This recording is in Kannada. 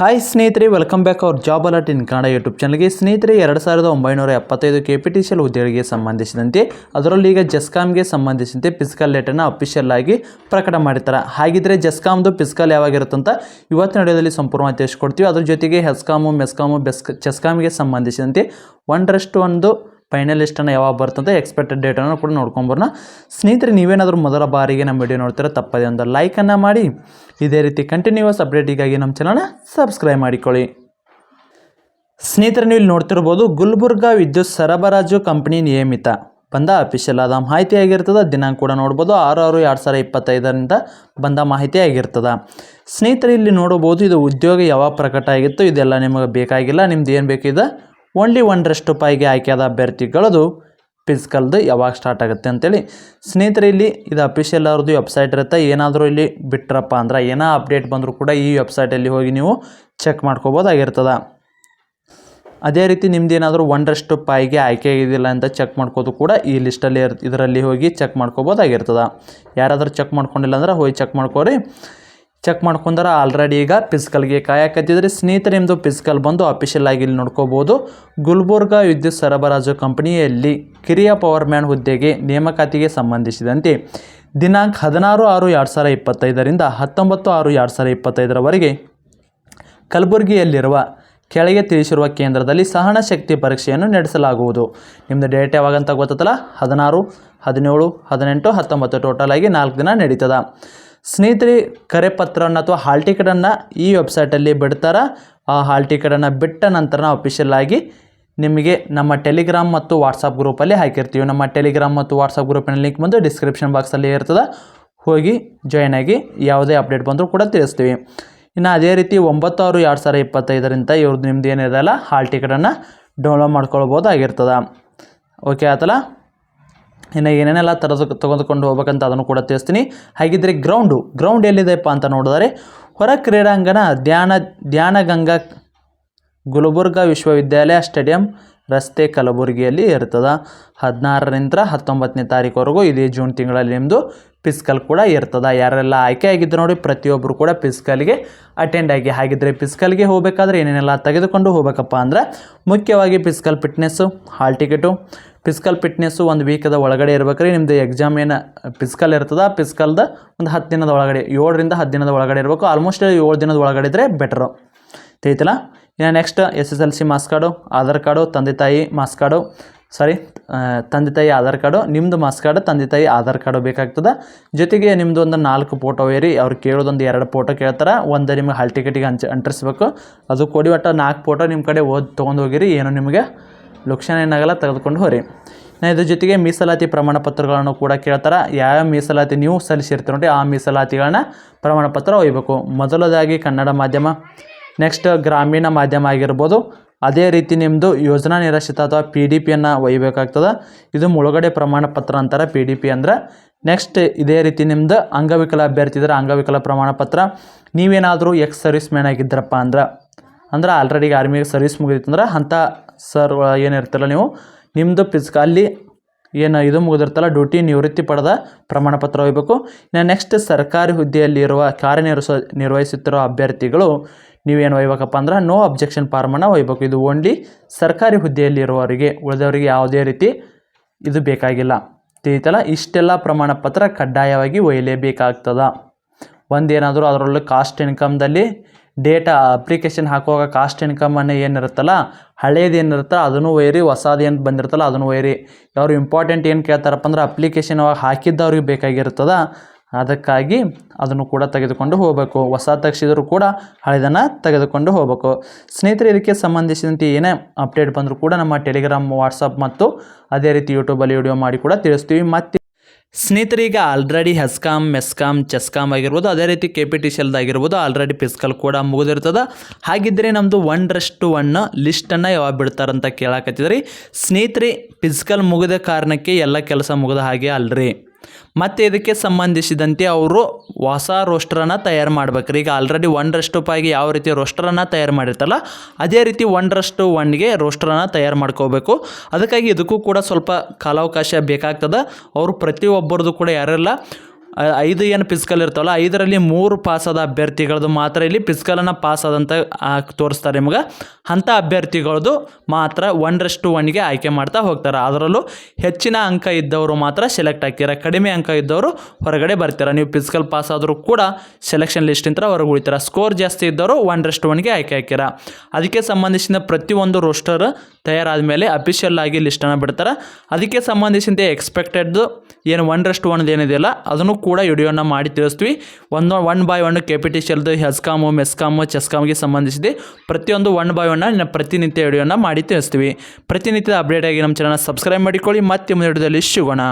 ಹಾಯ್ ಸ್ನೇಹಿತರೆ welcome back our job alert in Kannada YouTube ಚಾನಲ್ಗೆ ಸ್ನೇಹಿತರೆ, ಎರಡು ಸಾವಿರದ ಒಂಬೈನೂರ ಎಪ್ಪತ್ತೈದು K P T C L ಹುದ್ದೆಗಳಿಗೆ ಸಂಬಂಧಿಸಿದಂತೆ, ಅದರಲ್ಲಿ ಈಗ ಜಸ್ಕಾಮ್ಗೆ ಸಂಬಂಧಿಸಿದಂತೆ ಫಿಸಿಕಲ್ ಲೇಟನ್ನು ಅಫಿಷಿಯಲ್ ಆಗಿ ಪ್ರಕಟ ಮಾಡಿರ್ತಾರೆ. ಹಾಗಿದ್ರೆ ಜಸ್ಕಾಮ್ದು ಫಿಸಿಕಲ್ ಯಾವಾಗಿರುತ್ತಂತ ಇವತ್ತಿನ ನಡೆಯೋದಲ್ಲಿ ಸಂಪೂರ್ಣವಾಗಿ ತಿಳಿಸ್ಕೊಡ್ತೀವಿ. ಅದ್ರ ಜೊತೆಗೆ ಹೆಸ್ಕಾಮು ಮೆಸ್ಕಾಮು ಬೆಸ್ಕ್ ಜಸ್ಕಾಮ್ಗೆ ಸಂಬಂಧಿಸಿದಂತೆ ಒಂದರಷ್ಟು ಒಂದು ಫೈನಲ್ ಲಿಸ್ಟನ್ನು ಯಾವಾಗ ಬರ್ತಂತ ಎಕ್ಸ್ಪೆಕ್ಟೆಡ್ ಡೇಟನ್ನು ಕೂಡ ನೋಡ್ಕೊಂಬರ್ನ ಸ್ನೇಹಿತರೆ, ನೀವೇನಾದರೂ ಮೊದಲ ಬಾರಿಗೆ ನಮ್ಮ ವಿಡಿಯೋ ನೋಡ್ತೀರಾ, ತಪ್ಪದೆ ಒಂದು ಲೈಕನ್ನು ಮಾಡಿ. ಇದೇ ರೀತಿ ಕಂಟಿನ್ಯೂಸ್ ಅಪ್ಡೇಟಿಗಾಗಿ ನಮ್ಮ ಚಾನಲ್ನ ಸಬ್ಸ್ಕ್ರೈಬ್ ಮಾಡಿಕೊಳ್ಳಿ. ಸ್ನೇಹಿತರೆ, ನೀವು ಇಲ್ಲಿ ನೋಡ್ತಿರ್ಬೋದು, ಗುಲ್ಬರ್ಗಾ ವಿದ್ಯುತ್ ಸರಬರಾಜು ಕಂಪನಿ ನಿಯಮಿತ. ಬಂದ ಅಫಿಷಿಯಲ್ ಆದ ಮಾಹಿತಿ ಆಗಿರ್ತದೆ, ದಿನಾಂಕ ಕೂಡ ನೋಡ್ಬೋದು ಆರು ಆರು ಎರಡು ಸಾವಿರ ಇಪ್ಪತ್ತೈದರಿಂದ ಬಂದ ಮಾಹಿತಿ ಆಗಿರ್ತದೆ. ಸ್ನೇಹಿತರೆ, ಇಲ್ಲಿ ನೋಡ್ಬೋದು, ಇದು ಉದ್ಯೋಗ ಯಾವಾಗ ಪ್ರಕಟ ಆಗಿತ್ತು, ಇದೆಲ್ಲ ನಿಮಗೆ ಬೇಕಾಗಿಲ್ಲ, ನಿಮ್ದು ಏನು ಬೇಕಿದೆ ಓನ್ಲಿ ಒಂದರಷ್ಟು ರೂಪಾಯಿಗೆ ಆಯ್ಕೆಯಾದ ಅಭ್ಯರ್ಥಿಗಳದು ಫಿಸಿಕಲ್ದು ಯಾವಾಗ ಸ್ಟಾರ್ಟ್ ಆಗುತ್ತೆ ಅಂತೇಳಿ. ಸ್ನೇಹಿತರೆ, ಇಲ್ಲಿ ಇದು ಅಫಿಷಿಯಲ್ ಅವ್ರದ್ದು ವೆಬ್ಸೈಟ್ ಇರುತ್ತೆ. ಏನಾದರೂ ಇಲ್ಲಿ ಬಿಟ್ರಪ್ಪ ಅಂದ್ರೆ ಏನೋ ಅಪ್ಡೇಟ್ ಬಂದರೂ ಕೂಡ ಈ ವೆಬ್ಸೈಟಲ್ಲಿ ಹೋಗಿ ನೀವು ಚೆಕ್ ಮಾಡ್ಕೋಬೋದಾಗಿರ್ತದೆ. ಅದೇ ರೀತಿ ನಿಮ್ದು ಏನಾದರೂ ಒಂದರಷ್ಟು ಪಾಯಿಗೆ ಆಯ್ಕೆ ಆಗಿದಿಲ್ಲ ಅಂತ ಚೆಕ್ ಮಾಡ್ಕೋದು ಕೂಡ ಈ ಲಿಸ್ಟಲ್ಲಿ ಇದರಲ್ಲಿ ಹೋಗಿ ಚೆಕ್ ಮಾಡ್ಕೋಬೋದಾಗಿರ್ತದೆ. ಯಾರಾದರೂ ಚೆಕ್ ಮಾಡ್ಕೊಂಡಿಲ್ಲ ಅಂದ್ರೆ ಹೋಗಿ ಚೆಕ್ ಮಾಡ್ಕೋರಿ. ಚೆಕ್ ಮಾಡ್ಕೊಂಡಾರ ಆಲ್ರೆಡಿ ಈಗ ಪಿಸ್ಕಲ್ಗೆ ಕಾಯಕತ್ತಿದ್ರೆ. ಸ್ನೇಹಿತರೆ ನಿಮ್ಮದು ಫಿಸಿಕಲ್ ಬಂದು ಅಫಿಷಿಯಲ್ ಆಗಿ ಇಲ್ಲಿ ನೋಡ್ಕೋಬೋದು. ಗುಲ್ಬರ್ಗಾ ವಿದ್ಯುತ್ ಸರಬರಾಜು ಕಂಪನಿಯಲ್ಲಿ ಕಿರಿಯ ಪವರ್ ಮ್ಯಾನ್ ಹುದ್ದೆಗೆ ನೇಮಕಾತಿಗೆ ಸಂಬಂಧಿಸಿದಂತೆ ದಿನಾಂಕ ಹದಿನಾರು ಆರು ಎರಡು ಸಾವಿರ ಇಪ್ಪತ್ತೈದರಿಂದ ಹತ್ತೊಂಬತ್ತು ಆರು ಎರಡು ಸಾವಿರ ಇಪ್ಪತ್ತೈದರವರೆಗೆ ಕಲಬುರಗಿಯಲ್ಲಿರುವ ಕೆಳಗೆ ತಿಳಿಸಿರುವ ಕೇಂದ್ರದಲ್ಲಿ ಸಹನ ಶಕ್ತಿ ಪರೀಕ್ಷೆಯನ್ನು ನಡೆಸಲಾಗುವುದು. ನಿಮ್ಮದು ಡೇಟ್ ಯಾವಾಗಂತ ಗೊತ್ತಲ್ಲ ಹದಿನಾರು, ಹದಿನೇಳು, ಹದಿನೆಂಟು, ಹತ್ತೊಂಬತ್ತು ಟೋಟಲ್ ಆಗಿ ನಾಲ್ಕು ದಿನ ನಡೀತದ. ಸ್ನೇಹಿತರೆ ಕರೆಪತ್ರವನ್ನು ಅಥವಾ ಹಾಲ್ ಟಿಕೆಟನ್ನು ಈ ವೆಬ್ಸೈಟಲ್ಲಿ ಬಿಡ್ತಾರೆ? ಆ ಹಾಲ್ ಟಿಕೆಟನ್ನು ಬಿಟ್ಟ ನಂತರ ಅಫಿಷಿಯಲ್ ಆಗಿ ನಿಮಗೆ ನಮ್ಮ ಟೆಲಿಗ್ರಾಮ್ ಮತ್ತು ವಾಟ್ಸಪ್ ಗ್ರೂಪಲ್ಲಿ ಹಾಕಿರ್ತೀವಿ. ನಮ್ಮ ಟೆಲಿಗ್ರಾಮ್ ಮತ್ತು ವಾಟ್ಸಪ್ ಗ್ರೂಪಿನ ಲಿಂಕ್ ಬಂದು ಡಿಸ್ಕ್ರಿಪ್ಷನ್ ಬಾಕ್ಸಲ್ಲಿ ಇರ್ತದೆ. ಹೋಗಿ ಜಾಯ್ನ್ ಆಗಿ ಯಾವುದೇ ಅಪ್ಡೇಟ್ ಬಂದರೂ ಕೂಡ ತಿಳಿಸ್ತೀವಿ. ಇನ್ನು ಅದೇ ರೀತಿ ಒಂಬತ್ತು ಆರು ಎರಡು ಸಾವಿರ ಇಪ್ಪತ್ತೈದರಿಂದ ಇವ್ರದ್ದು ನಿಮ್ದು ಏನಿದೆಯಲ್ಲ ಹಾಲ್ ಟಿಕೆಟನ್ನು ಡೌನ್ಲೋಡ್ ಮಾಡ್ಕೊಳ್ಬೋದಾಗಿರ್ತದೆ. ಓಕೆ ಆತಲ್ಲ ಇನ್ನು ಏನೇನೆಲ್ಲ ತರದು ತೆಗೆದುಕೊಂಡು ಹೋಗ್ಬೇಕಂತ ಅದನ್ನು ಕೂಡ ತಿಳಿಸ್ತೀನಿ. ಹಾಗಿದ್ರೆ ಗ್ರೌಂಡು ಗ್ರೌಂಡ್ ಎಲ್ಲಿದೆಯಪ್ಪ ಅಂತ ನೋಡಿದರೆ ಹೊರ ಕ್ರೀಡಾಂಗಣ ಧ್ಯಾನ, ಧ್ಯಾನಗಂಗಾ ಗುಲ್ಬರ್ಗಾ ವಿಶ್ವವಿದ್ಯಾಲಯ ಸ್ಟೇಡಿಯಂ ರಸ್ತೆ ಕಲಬುರಗಿಯಲ್ಲಿ ಇರ್ತದೆ. ಹದಿನಾರರಿಂದ ಹತ್ತೊಂಬತ್ತನೇ ತಾರೀಕುವರೆಗೂ ಇದೇ ಜೂನ್ ತಿಂಗಳಲ್ಲಿ ನಿಮ್ಮದು ಪಿಸ್ಕಲ್ ಕೂಡ ಇರ್ತದೆ. ಯಾರೆಲ್ಲ ಆಯ್ಕೆ ಆಗಿದ್ದು ನೋಡಿ ಪ್ರತಿಯೊಬ್ಬರು ಕೂಡ ಪಿಸ್ಕಲ್ಗೆ ಅಟೆಂಡ್ ಆಗಿ. ಹಾಗಿದ್ರೆ ಪಿಸ್ಕಲ್ಗೆ ಹೋಗಬೇಕಾದ್ರೆ ಏನೇನೆಲ್ಲ ತೆಗೆದುಕೊಂಡು ಹೋಗಬೇಕಪ್ಪ ಅಂದ್ರೆ ಮುಖ್ಯವಾಗಿ physical fitness hall ticket physical fitness ಒಂದು ವೀಕದ ಒಳಗಡೆ ಇರ್ಬೇಕ್ರಿ. ನಿಮ್ಮದು ಎಕ್ಸಾಮ್ ಏನು ಫಿಸಿಕಲ್ ಇರ್ತದೆ ಫಿಸಿಕಲ್ದ ಒಂದು ಹತ್ತು ದಿನದ ಒಳಗಡೆ, ಏಳರಿಂದ ಹತ್ತು ದಿನದ ಒಳಗಡೆ ಇರಬೇಕು. ಆಲ್ಮೋಸ್ಟ್ ಏಳು ದಿನದ ಒಳಗಡೆ ಇದ್ದರೆ ಬೆಟ್ರು ತಿಳಿತಲ್ಲ? ಇನ್ನು next S S L C marks card Aadhaar card ತಂದೆ ತಾಯಿ ಮಾಸ್ ಕಾರ್ಡು ಸಾರಿ ತಂದೆ ತಾಯಿ ಆಧಾರ್ ಕಾರ್ಡು ನಿಮ್ಮದು ಮಾಸ್ ಕಾರ್ಡು ತಂದೆ ತಾಯಿ ಆಧಾರ್ ಕಾರ್ಡು ಬೇಕಾಗ್ತದೆ. ಜೊತೆಗೆ ನಿಮ್ಮದು ಒಂದು ನಾಲ್ಕು ಫೋಟೋ ಏರಿ, ಅವ್ರು ಕೇಳೋದೊಂದು ಎರಡು ಫೋಟೋ ಕೇಳ್ತಾರೆ. ಒಂದು ನಿಮಗೆ ಹಾಲ್ ಟಿಕೆಟಿಗೆ ಅಂಟಿಸ್ಬೇಕು ಅದು ಕೊಡಿ ಒಟ್ಟು ನಾಲ್ಕು ಫೋಟೋ ನಿಮ್ಮ ಕಡೆ ಓದಿ ತೊಗೊಂಡು ಹೋಗಿರಿ. ಏನು ನಿಮಗೆ ಲುಕ್ಷಣ ಏನಾಗಲ್ಲ, ತೆಗೆದುಕೊಂಡು ಹೋರಿ. ಇದ್ರ ಜೊತೆಗೆ ಮೀಸಲಾತಿ ಪ್ರಮಾಣ ಪತ್ರಗಳನ್ನು ಕೂಡ ಕೇಳ್ತಾರೆ. ಯಾವ ಮೀಸಲಾತಿ ನೀವು ಸಲ್ಲಿಸಿರ್ತೀರ ನೋಡಿ ಆ ಮೀಸಲಾತಿಗಳನ್ನ ಪ್ರಮಾಣ ಪತ್ರ ಒಯ್ಯಬೇಕು ಮೊದಲದಾಗಿ ಕನ್ನಡ ಮಾಧ್ಯಮ, ನೆಕ್ಸ್ಟ್ ಗ್ರಾಮೀಣ ಮಾಧ್ಯಮ ಆಗಿರ್ಬೋದು. ಅದೇ ರೀತಿ ನಿಮ್ಮದು ಯೋಜನಾ ನಿರಾಶ್ರಿತ ಅಥವಾ ಪಿ ಡಿ ಪಿಯನ್ನು ಒಯ್ಯಬೇಕಾಗ್ತದೆ ಇದು ಮುಳುಗಡೆ ಪ್ರಮಾಣ ಪತ್ರ ಅಂತಾರೆ ಪಿ ಡಿ ಪಿ ಅಂದ್ರೆ. ನೆಕ್ಸ್ಟ್ ಇದೇ ರೀತಿ ನಿಮ್ಮದು ಅಂಗವಿಕಲ ಅಭ್ಯರ್ಥಿ ಇದ್ರೆ ಅಂಗವಿಕಲ ಪ್ರಮಾಣ ಪತ್ರ ನೀವೇನಾದರೂ ಎಕ್ಸ್ ಸರ್ವಿಸ್ ಮ್ಯಾನ್ ಆಗಿದ್ರಪ್ಪ ಅಂದ್ರೆ. ಅಂದ್ರೆ ಆಲ್ರೆಡಿ ಆರ್ಮಿಗೆ ಸರ್ವಿಸ್ ಮುಗಿದಿತ್ತಂದ್ರೆ ಅಂಥ ಸರ್ ಏನಿರ್ತಲ್ಲ ನೀವು. ನಿಮ್ಮದು ಫಿಸ್ಕ ಅಲ್ಲಿ ಏನು ಇದು ಮುಗಿದಿರ್ತಲ್ಲ ಡ್ಯೂಟಿ ನಿವೃತ್ತಿ ಪಡೆದ ಪ್ರಮಾಣ ಪತ್ರ ಹೋಗಬೇಕು ಇನ್ನು ನೆಕ್ಸ್ಟ್ ಸರ್ಕಾರಿ ಹುದ್ದೆಯಲ್ಲಿರುವ ಕಾರ್ಯನಿರ್ವಹಿಸ ನಿರ್ವಹಿಸುತ್ತಿರೋ ಅಭ್ಯರ್ಥಿಗಳು ನೀವೇನು ಒಯ್ಬೇಕಪ್ಪ ಅಂದ್ರೆ ನೋ ಅಬ್ಜೆಕ್ಷನ್ ಫಾರ್ಮನ್ನು ಒಯ್ಬೇಕು. ಇದು ಓನ್ಲಿ ಸರ್ಕಾರಿ ಹುದ್ದೆಯಲ್ಲಿರುವವರಿಗೆ, ಉಳಿದವರಿಗೆ ಯಾವುದೇ ರೀತಿ ಇದು ಬೇಕಾಗಿಲ್ಲ. ತಿಳಿತಲ್ಲ? ಇಷ್ಟೆಲ್ಲ ಪ್ರಮಾಣ ಪತ್ರ ಕಡ್ಡಾಯವಾಗಿ ಒಯ್ಯಲೇಬೇಕಾಗ್ತದ. ಒಂದೇನಾದರೂ ಅದರಲ್ಲೂ ಕಾಸ್ಟ್ ಇನ್ಕಮ್ದಲ್ಲಿ ಡೇಟಾ ಅಪ್ಲಿಕೇಶನ್ ಹಾಕುವಾಗ ಕಾಸ್ಟ್ ಇನ್ಕಮ್ ಇನ್ಕಮನ್ನು ಏನಿರುತ್ತಲ್ಲ, ಹಳೇದು ಏನಿರುತ್ತಲ್ಲ, ಅದನ್ನು ಒಯ್ಯಿರಿ, ಹೊಸದು ಏನು ಬಂದಿರುತ್ತಲ್ಲ, ಅದನ್ನು ಒಯ್ಯಿರಿ. ಅವರು ಇಂಪಾರ್ಟೆಂಟ್ ಏನು ಕೇಳ್ತಾರಪ್ಪ ಅಂದ್ರೆ ಅಪ್ಲಿಕೇಶನ್ ಅವಾಗ ಹಾಕಿದ್ದವ್ರಿಗೆ ಬೇಕಾಗಿರ್ತದ, ಅದಕ್ಕಾಗಿ ಅದನ್ನು ಕೂಡ ತೆಗೆದುಕೊಂಡು ಹೋಗಬೇಕು. ಹೊಸ ತೆಗೆಸಿದ್ರು ಕೂಡ ಹಳೆದನ್ನು ತೆಗೆದುಕೊಂಡು ಹೋಗಬೇಕು. ಸ್ನೇಹಿತರೆ, ಇದಕ್ಕೆ ಸಂಬಂಧಿಸಿದಂತೆ ಏನೇ ಅಪ್ಡೇಟ್ ಬಂದರೂ ಕೂಡ ನಮ್ಮ ಟೆಲಿಗ್ರಾಮ್ ವಾಟ್ಸಪ್ ಮತ್ತು ಅದೇ ರೀತಿ ಯೂಟ್ಯೂಬಲ್ಲಿ ವಿಡಿಯೋ ಮಾಡಿ ಕೂಡ ತಿಳಿಸ್ತೀವಿ. ಮತ್ತು ಸ್ನೇಹಿತರೆ ಈಗ ಆಲ್ರೆಡಿ ಹೆಸ್ಕಾಮ್ ಮೆಸ್ಕಾಮ್ ಚೆಸ್ಕಾಮ್ ಆಗಿರ್ಬೋದು, ಅದೇ ರೀತಿ ಕೆ ಪಿ ಟಿ ಸಿ ಆಗಿರ್ಬೋದು ಆಲ್ರೆಡಿ ಫಿಸ್ಕಲ್ ಕೂಡ ಮುಗಿದಿರ್ತದೆ. ಹಾಗಿದ್ದರೆ ನಮ್ಮದು ಒನ್ರಷ್ಟು ಒನ್ ಲಿಸ್ಟನ್ನು ಯಾವಾಗ ಬಿಡ್ತಾರಂತ ಕೇಳಾಕತ್ತಿದ್ರಿ. ಸ್ನೇಹಿತರೆ ಫಿಸ್ಕಲ್ ಮುಗಿದ ಕಾರಣಕ್ಕೆ ಎಲ್ಲ ಕೆಲಸ ಮುಗಿದ ಹಾಗೆ ಅಲ್ರಿ. ಮತ್ತು ಇದಕ್ಕೆ ಸಂಬಂಧಿಸಿದಂತೆ ಅವರು ಹೊಸ ರೋಸ್ಟ್ರನ್ನು ತಯಾರು ಮಾಡ್ಬೇಕ್ರಿ. ಈಗ ಆಲ್ರೆಡಿ ಒಂದರಷ್ಟು ರೂಪಾಯಿಗೆ ಯಾವ ರೀತಿ ರೋಸ್ಟ್ರನ್ನು ತಯಾರು ಮಾಡಿರ್ತಲ್ಲ ಅದೇ ರೀತಿ ಒಂದರಷ್ಟು ಒನ್ಗೆ ರೋಸ್ಟ್ರನ್ನು ತಯಾರು ಮಾಡ್ಕೋಬೇಕು. ಅದಕ್ಕಾಗಿ ಇದಕ್ಕೂ ಕೂಡ ಸ್ವಲ್ಪ ಕಾಲಾವಕಾಶ ಬೇಕಾಗ್ತದೆ. ಅವರು ಪ್ರತಿಯೊಬ್ಬರದು ಕೂಡ ಯಾರೆಲ್ಲ ಐದು ಏನು ಪಿಸ್ಕಲ್ ಇರ್ತಾವಲ್ಲ, ಐದರಲ್ಲಿ ಮೂರು ಪಾಸಾದ ಅಭ್ಯರ್ಥಿಗಳದ್ದು ಮಾತ್ರ ಇಲ್ಲಿ ಪಿಸ್ಕಲನ್ನು ಪಾಸ್ ಆದಂತ ತೋರಿಸ್ತಾರೆ ನಿಮ್ಗೆ. ಅಂಥ ಅಭ್ಯರ್ಥಿಗಳದ್ದು ಮಾತ್ರ ಒನ್ರಷ್ಟು ಒನ್ಗೆ ಆಯ್ಕೆ ಮಾಡ್ತಾ ಹೋಗ್ತಾರೆ. ಅದರಲ್ಲೂ ಹೆಚ್ಚಿನ ಅಂಕ ಇದ್ದವರು ಮಾತ್ರ ಸೆಲೆಕ್ಟ್ ಆಗ್ತೀರ? ಕಡಿಮೆ ಅಂಕ ಇದ್ದವರು ಹೊರಗಡೆ ಬರ್ತೀರ? ನೀವು ಪಿಸ್ಕಲ್ ಪಾಸ್ ಆದರೂ ಕೂಡ ಸೆಲೆಕ್ಷನ್ ಲಿಸ್ಟಿಂದ ಹೊರಗೆ ಉಳಿತೀರ? ಸ್ಕೋರ್ ಜಾಸ್ತಿ ಇದ್ದವರು ಒನ್ರಷ್ಟು ಒನ್ಗೆ ಆಯ್ಕೆ ಹಾಕ್ಯಾರ ಅದಕ್ಕೆ ಸಂಬಂಧಿಸಿದ ಪ್ರತಿಯೊಂದು ರೋಸ್ಟರ್ ತಯಾರಾದ ಮೇಲೆ ಅಫಿಷಿಯಲ್ ಆಗಿ ಲಿಸ್ಟನ್ನು ಬಿಡ್ತಾರೆ. ಅದಕ್ಕೆ ಸಂಬಂಧಿಸಿದ ಎಕ್ಸ್ಪೆಕ್ಟೆಡ್ ಏನು ಒನ್ರಷ್ಟು ಒನ್ದು ಏನಿದೆಯಲ್ಲ, ಅದನ್ನು ಕೂಡ ವಿಡಿಯೋನ ಮಾಡಿ ತಿಳಿಸ್ತೀವಿ. ಒಂದು one by one K P T ಶೆಲ್ದು HESCOM MESCOM ಚೆಸ್ಕಾಮ್ಗೆ ಸಂಬಂಧಿಸಿದೆ. ಪ್ರತಿಯೊಂದು ಒನ್ ಬೈ ಒನ್ನ ಪ್ರತಿನಿತ್ಯ ವಿಡಿಯೋನ ಮಾಡಿ ತಿಳಿಸ್ತೀವಿ. ಪ್ರತಿನಿತ್ಯದ ಅಪ್ಡೇಟ್ ಆಗಿ ನಮ್ಮ ಚಾನಲ್ ಸಬ್ಸ್ಕ್ರೈಬ್ ಮಾಡಿಕೊಳ್ಳಿ. ಮತ್ತೆ ಮುಂದಿನ ವಿಡಿಯೋದಲ್ಲಿ ಸಿಗೋಣ.